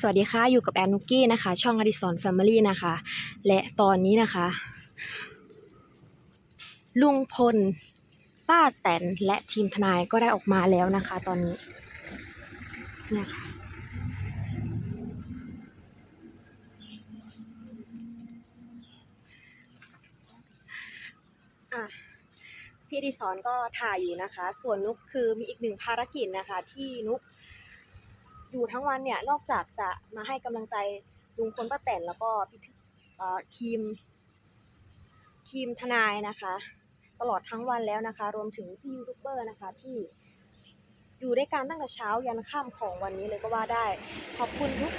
สวัสดีค่ะ อยู่กับแอนนุกกี้นะคะ ช่องอดิสรแฟมิลี่นะคะ และตอนนี้นะคะ ลุงพล ป้าแตนและทีมทนายก็ได้ออกมาแล้วนะคะ ตอนนี้เนี่ยค่ะพี่อดิสรก็ถ่ายอยู่นะคะ ส่วนนุกคือมีอีกหนึ่งภารกิจนะคะ ที่นุก อยู่ทั้งวันเนี่ยนอกจากจะมาให้กำลังใจลุงพลป้าแตนแล้วก็พี่ทีม ทีมทนายนะคะ ตลอดทั้งวันแล้วนะคะ รวมถึงพี่ยูทูบเบอร์นะคะที่อยู่ด้วยกันตั้งแต่เช้ายันค่ำของวันนี้เลยก็ว่าได้ ขอบคุณทุก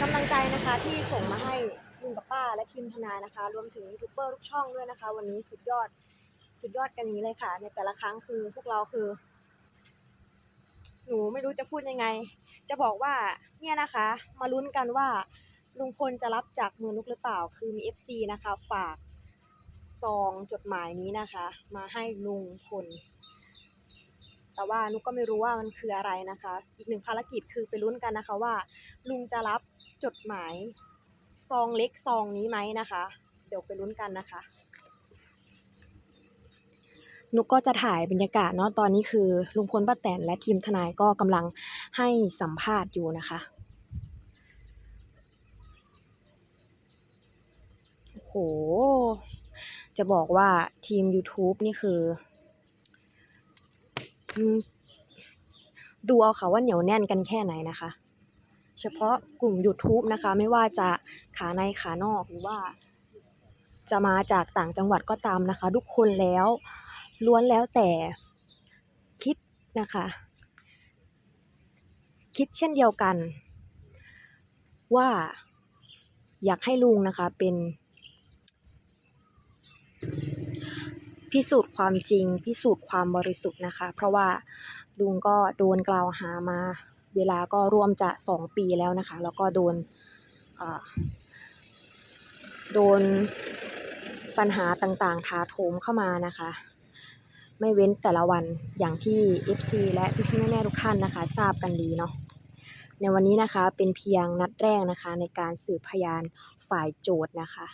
กำลังใจนะคะที่ส่งมาให้ลุงกับป้าและทีมทนายนะคะ รวมถึงยูทูบเบอร์ทุกช่องด้วยนะคะ วันนี้สุดยอดสุดยอดกันนี้เลยค่ะ ในแต่ละครั้งคือพวกเราคือ หนูไม่รู้จะพูดยังไง จะบอกว่าเนี่ยนะคะ มาลุ้นกันว่าลุงพลจะรับจากมือนุกหรือเปล่า คือมี FC นะคะ ฝากซองจดหมายนี้นะคะ มาให้ลุงพล แต่ว่านุกก็ไม่รู้ว่ามันคืออะไรนะคะ อีกหนึ่งภารกิจคือไปลุ้นกันนะคะว่า ลุงจะรับจดหมายซองเล็กซองนี้ไหมนะคะ เดี๋ยวไปลุ้นกันนะคะ นุกก็จะถ่ายบรรยากาศเนาะตอนนี้คือลุงพลป้าแตนและทีมทนายก็กำลังให้สัมภาษณ์อยู่นะคะโอ้โห จะบอกว่าทีม YouTube นี่คือดูเอาค่ะว่าเหนียวแน่นกันแค่ไหนนะคะ เฉพาะกลุ่ม YouTube นะคะ ไม่ว่าจะขาในขานอกหรือว่า จะมาจากต่างจังหวัดก็ตามนะคะ ทุกคนแล้ว ล้วนแล้วแต่คิดนะคะ คิดเช่นเดียวกัน ว่าอยากให้ลุงนะคะเป็นพิสูจน์ความจริง พิสูจน์ความบริสุทธิ์นะคะ เพราะว่าลุงก็โดนกล่าวหามา เวลาก็รวมจะสองปีแล้วนะคะ แล้วก็โดนโดนปัญหาต่างๆถาโถมเข้ามานะคะ ไม่เว้นแต่ละวันอย่างที่ FC และพี่ๆแม่ๆทุกท่านนะคะ ทราบกันดีเนาะในวันนี้นะคะเป็นเพียงนัดแรกนะคะ ในการสืบพยานฝ่ายโจทย์นะคะ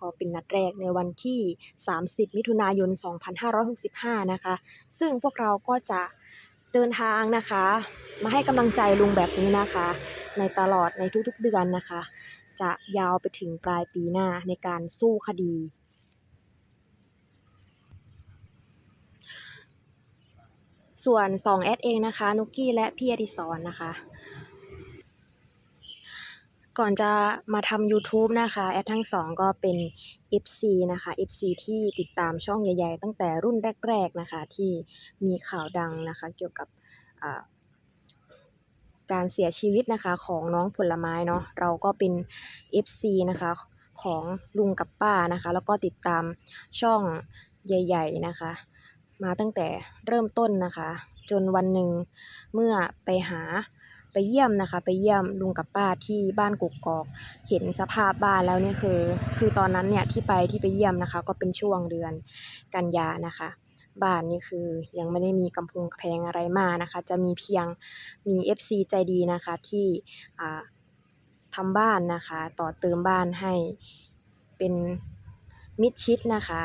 ก็เป็นนัดแรกในวันที่ 30 มิถุนายน 2565 นะคะ ซึ่งพวกเราก็จะเดินทางนะคะ มาให้กำลังใจลุงแบบนี้นะคะ ในตลอดในทุกๆเดือนนะคะ จะยาวไปถึงปลายปีหน้าในการสู้คดี ส่วน2แอดเองนะคะนุกกี้และพี่อดิศรนะคะ ก่อนจะมาทำ YouTube นะคะ แอดทั้งสองก็เป็น FC นะคะ FC ที่ติดตามช่องใหญ่ ๆ ตั้งแต่รุ่นแรก ๆ นะคะ ที่มีข่าวดังนะคะ เกี่ยวกับการเสียชีวิตนะคะของน้องผลไม้เนาะเราก็เป็น FC นะคะของลุงกับป้านะคะ แล้วก็ติดตามช่องใหญ่ ๆ นะคะ มาตั้งแต่เริ่มต้นนะคะ จนวันหนึ่งเมื่อไปหาไปเยี่ยมนะคะ ไปเยี่ยมลุงกับป้าที่บ้านกกกอก เห็นสภาพบ้านแล้วเนี่ยคือ คือตอนนั้นเนี่ยที่ไปที่ไปเยี่ยมนะคะ ก็เป็นช่วงเดือนกันยานะคะบ้านนี่คือยังไม่ได้มีกำพงกำแพงอะไรมากนะคะ จะมีเพียงมี FC ใจดีนะคะที่ทำบ้านนะคะ ต่อเติมบ้านให้เป็นมิดชิดนะคะ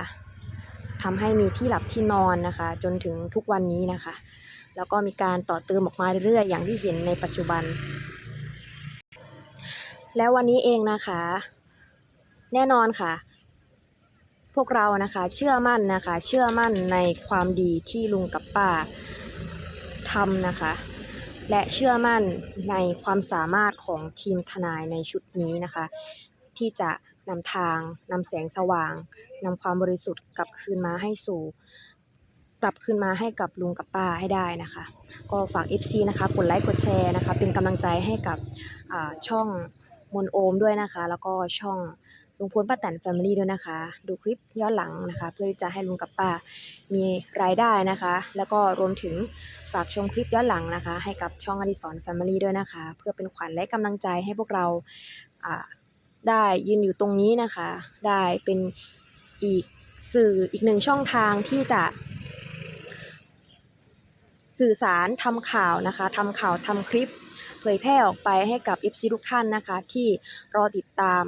ทำให้มีที่หลับที่นอนนะคะ จนถึงทุกวันนี้นะคะ แล้วก็มีการต่อเติมออกมาเรื่อยๆอย่างที่เห็นในปัจจุบัน แล้ววันนี้เองนะคะ แน่นอนค่ะ พวกเรานะคะเชื่อมั่นนะคะ เชื่อมั่นในความดีที่ลุงกับป้าทำนะคะ และเชื่อมั่นในความสามารถของทีมทนายในชุดนี้นะคะ ที่จะ นำทางนำแสงสว่างนำความบริสุทธิ์กลับคืนมาให้สู่ กลับคืนมาให้กับลุงกับป้าให้ได้นะคะ ก็ฝาก FC นะคะกดไลค์กดแชร์นะคะ เป็นกำลังใจให้กับช่องมนโอมด้วยนะคะ แล้วก็ช่องลุงพลป้าแตนแฟมิลี่ด้วยนะคะ ดูคลิปย้อนหลังนะคะ เพื่อที่จะให้ลุงกับป้ามีรายได้นะคะ แล้วก็รวมถึงฝากชมคลิปย้อนหลังนะคะ ให้กับช่องอดิสรแฟมิลี่ด้วยนะคะ เพื่อเป็นขวัญและกำลังใจให้พวกเราอ่า ได้ยืนอยู่ตรงนี้นะคะ ได้เป็นอีกสื่ออีกหนึ่งช่องทางที่จะ สื่อสารทำข่าวนะคะทำข่าวทำคลิป เผยแพร่ออกไปให้กับ FC ทุกท่านนะคะ ที่รอติดตาม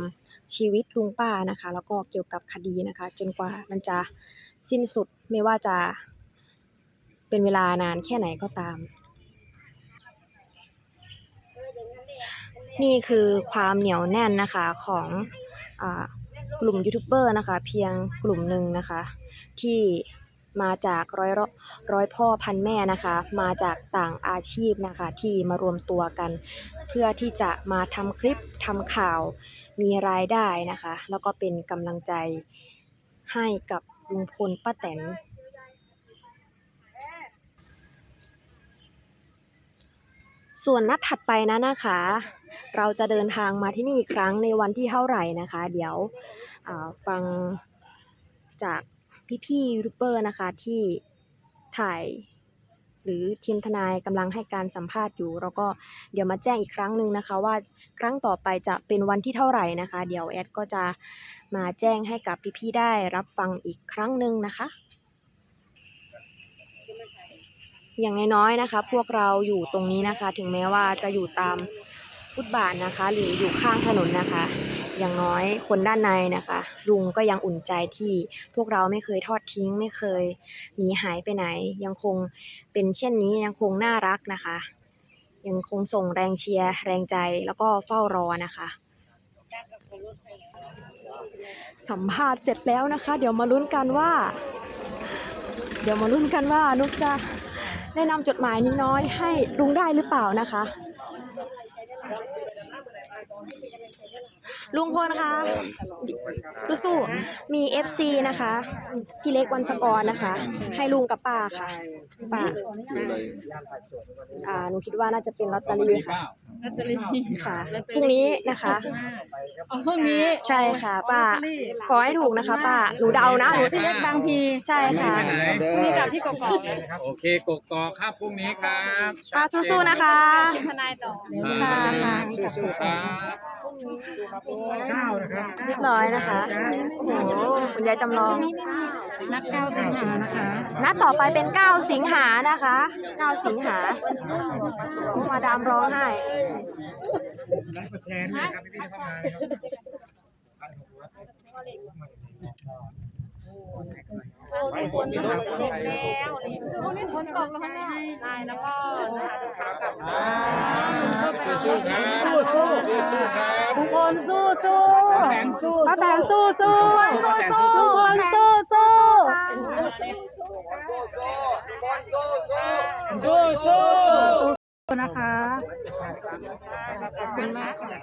ชีวิตลุงป้านะคะ แล้วก็เกี่ยวกับคดีนะคะ จนกว่ามันจะสิ้นสุดไม่ว่าจะเป็นเวลานานแค่ไหนก็ตาม นี่คือความเหนียวแน่นนะคะของอกลุ่มยูทูบเบอร์นะคะเพียงกลุ่มหนึ่งนะคะ ที่มาจากร้อยร้อยพ่อพันแม่นะคะ มาจากต่างอาชีพนะคะ ที่มารวมตัวกัน เพื่อที่จะมาทำคลิปทำข่าวมีรายได้นะคะ แล้วก็เป็นกำลังใจให้กับลุงพลป้าแตน ส่วนนัดถัดไปนะนะคะ เราจะเดินทางมาที่นี่อีกครั้งในวันที่เท่าไหร่นะคะ เดี๋ยวฟังจากพี่ๆยูทูบเบอร์นะคะที่ถ่าย หรือทีมทนายกำลังให้การสัมภาษณ์อยู่ แล้วก็เดี๋ยวมาแจ้งอีกครั้งหนึ่งนะคะ ว่าครั้งต่อไปจะเป็นวันที่เท่าไหร่นะคะ เดี๋ยวแอดก็จะมาแจ้งให้กับพี่ๆได้รับฟังอีกครั้งหนึ่งนะคะ อย่างน้อยๆนะคะ พวกเราอยู่ตรงนี้นะคะ ถึงแม้ว่าจะอยู่ตามฟุตบาทนะคะ หรืออยู่ข้างถนนนะคะ อย่างน้อยคนด้านในนะคะ ลุงก็ยังอุ่นใจที่พวกเราไม่เคยทอดทิ้ง ไม่เคยหนีหายไปไหน ยังคงเป็นเช่นนี้ยังคงน่ารักนะคะ ยังคงส่งแรงเชียร์แรงใจแล้วก็เฝ้ารอนะคะสัมภาษณ์เสร็จแล้วนะคะ เดี๋ยวมาลุ้นกันว่า เดี๋ยวมาลุ้นกันว่านุกจะ แนะนำจดหมายนี้น้อยให้ลุงได้หรือเปล่านะคะ ลุงพลนะคะสู้ๆมี FC นะคะ พี่เล็กวันสกรนะคะ ให้ลุงกับป้าค่ะป้าอ่าหนูคิดว่าน่าจะเป็นลอตเตอรี่ค่ะลอตเตอรี่ค่ะพรุ่งนี้นะคะเอาพวกนี้ใช่ค่ะ ป้าขอให้ถูกนะคะ ป้าหนูเดานะหนูพี่เล็กบางพีใช่ค่ะพรุ่งนี้กลับที่กอกๆเลยโอเคกกอกครับพรุ่งนี้ครับป้าสู้ๆนะคะทนายต่อค่ะค่ะสู้ๆครับเรียบร้อยนะคะโอ้โหคุณยายจำลอง นัดเก้าสิงหานะคะนัดต่อไปเป็น 9 สิงหานะคะ 9 สิงหาโอ้มาดามร้องไห้คนเด็กแล้วนี่พวกนี้ฝนตกแล้วค่ะนายแล้วก็นะคะเดินทางกลับสู้ๆครับสู้ๆครับ ทุกคนสู้สู้ป้าแตนสู้สู้สู้สู้ทุกคนสู้สู้สู้สู้นะคะ ขอบคุณมากค่ะ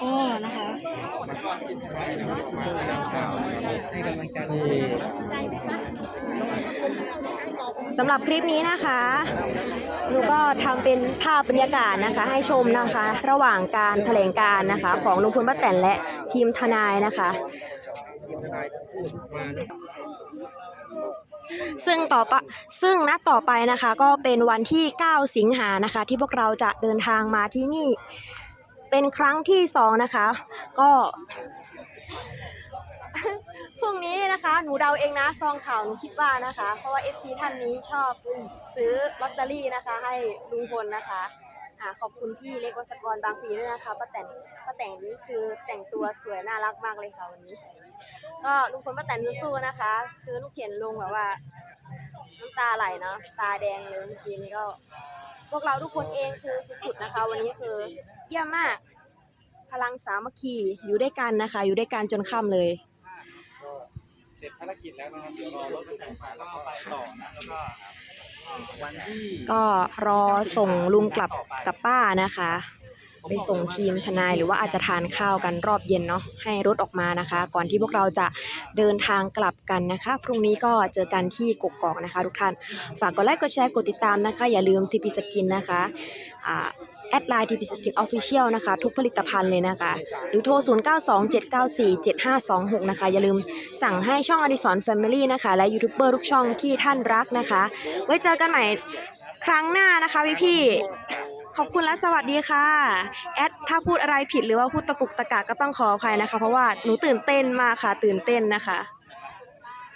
โอ้นะคะสำหรับคลิปนี้นะคะหนูก็ทำเป็นภาพบรรยากาศนะคะ ให้ชมนะคะ ระหว่างการแถลงการนะคะ ของลุงพลป้าแตนและทีมทนายนะคะ ซึ่งต่อปะซึ่งนัดต่อไปนะคะ ก็เป็นวันที่ 9 สิงหานะคะ ที่พวกเราจะเดินทางมาที่นี่ เป็นครั้งที่สองนะคะ ก็พรุ่งนี้นะคะ หนูเดาเองนะซองข่าวหนูคิดว่านะคะ เพราะว่า FC ท่านนี้ชอบซื้อลอตเตอรี่นะคะ ให้ลุงพลนะคะอ่าขอบคุณพี่เล็กวัสกรบางปีด้วยนะคะป้าแตนป้าแตนนี่คือแต่งตัวสวยน่ารักมากเลยค่ะวันนี้ ก็ลุงพลป้าแตนสู้ๆนะคะ คือลูกเขียนลงแบบว่าน้ำตาไหลเนาะตาแดงเลยเมื่อกี้นี้ก็ พวกเราทุกคนเองคือสุดๆนะคะ วันนี้คือเยี่ยมมาก พลังสามัคคีอยู่ด้วยกันนะคะ อยู่ด้วยกันจนค่ำเลยเสร็จภารกิจแล้วนะครับเดี๋ยวรอรถบรรทุกมาแล้วก็ไปต่อนะแล้วก็วันที่ก็รอส่งลุงกลับกับป้านะคะ ไปส่งทีมทนายหรือว่าอาจจะทานข้าวกันรอบเย็นเนาะให้รถออกมานะคะ ก่อนที่พวกเราจะเดินทางกลับกันนะคะ พรุ่งนี้ก็เจอกันที่กกอกนะคะ ทุกท่านฝากกดไลค์กดแชร์กดติดตามนะคะ อย่าลืมทีพีสกินนะคะแอดไลน์ทีพีสกินออฟฟิเชียลนะคะ ทุกผลิตภัณฑ์เลยนะคะ หรือโทร 0927947526 นะคะ อย่าลืมสั่งให้ช่องอดิสรแฟมิลี่นะคะ และยูทูบเบอร์ทุกช่องที่ท่านรักนะคะ ไว้เจอกันใหม่ครั้งหน้านะคะพี่พี่ ขอบคุณและสวัสดีค่ะแอดถ้าพูดอะไรผิดหรือว่าพูดตะปุกตะกากก็ต้องขออภัยนะคะ เพราะว่าหนูตื่นเต้นมากค่ะ ตื่นเต้นนะคะ